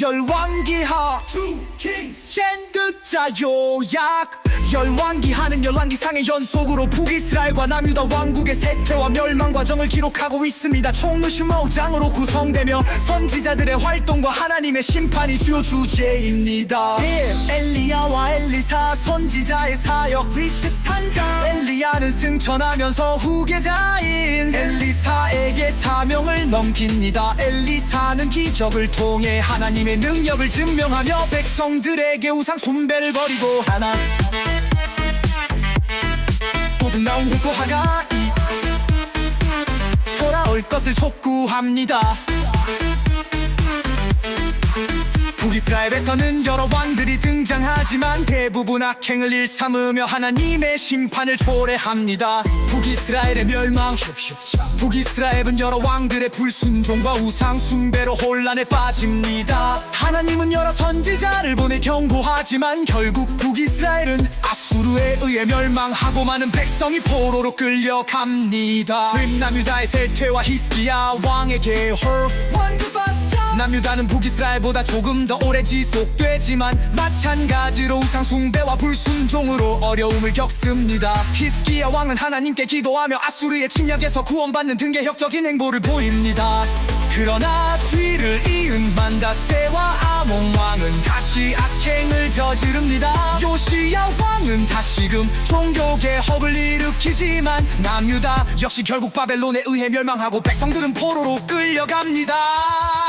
열왕기하. 젠드자 요약. 열왕기하는 열왕기상의 연속으로 북이스라엘과 남유다 왕국의 세퇴와 멸망 과정을 기록하고 있습니다. 총 55장으로 구성되며 선지자들의 활동과 하나님의 심판이 주요 주제입니다. 1. 엘리야와 엘리사 선지자의 사역. 산장 엘리야는 승천하면서 후계자인 넘깁니다. 엘리사는 기적을 통해 하나님의 능력을 증명하며 백성들에게 우상 숭배를 버리고 하나 모든 나온 hul고 하가이 돌아올 것을 촉구합니다 북이스라엘에서는 여러 왕들이 등장하지만 대부분 악행을 일삼으며 하나님의 심판을 초래합니다. 북이스라엘의 멸망 북이스라엘은 여러 왕들의 불순종과 우상 숭배로 혼란에 빠집니다. 하나님은 여러 선지자를 보내 경고하지만 결국 북이스라엘은 아수르에 의해 멸망하고 많은 백성이 포로로 끌려갑니다. 남유다의 셀퇴와 히스기야 왕의 개홀 남유다는 북이스라엘보다 조금 더 오래 지속되지만 마찬가지로 우상 숭배와 불순종으로 어려움을 겪습니다. 히스기야 왕은 하나님께 기도하며 아수르의 침략에서 구원받는 등계혁적인 행보를 보입니다. 그러나 뒤를 이은 만다세와 아몬 왕은 다시 악행을 저지릅니다. 요시야 왕은 다시금 종교개혁을 일으키지만 남유다 역시 결국 바벨론에 의해 멸망하고 백성들은 포로로 끌려갑니다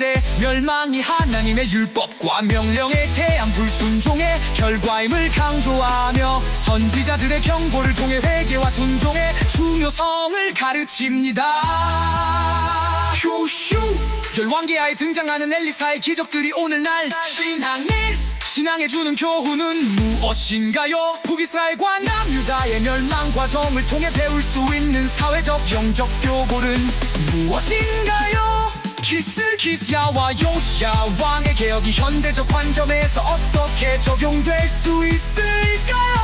왕국들의 멸망이 하나님의 율법과 명령에 대한 불순종의 결과임을 강조하며 선지자들의 경고를 통해 회개와 순종의 중요성을 가르칩니다 휴휴 열왕기하에 등장하는 엘리사의 기적들이 오늘날 신앙일 신앙에 주는 교훈은 무엇인가요? 북이스라엘과 남유다의 멸망 과정을 통해 배울 수 있는 사회적 영적 교골은 무엇인가요? 키스 키스야와 요시야 왕의 개혁이 현대적 관점에서 어떻게 적용될 수 있을까요?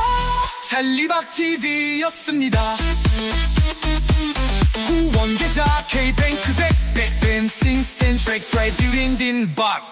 찰리박 TV였습니다. 후원계좌 K뱅크 백백 벤싱 스탠 트랙 브레이드 딘딘 박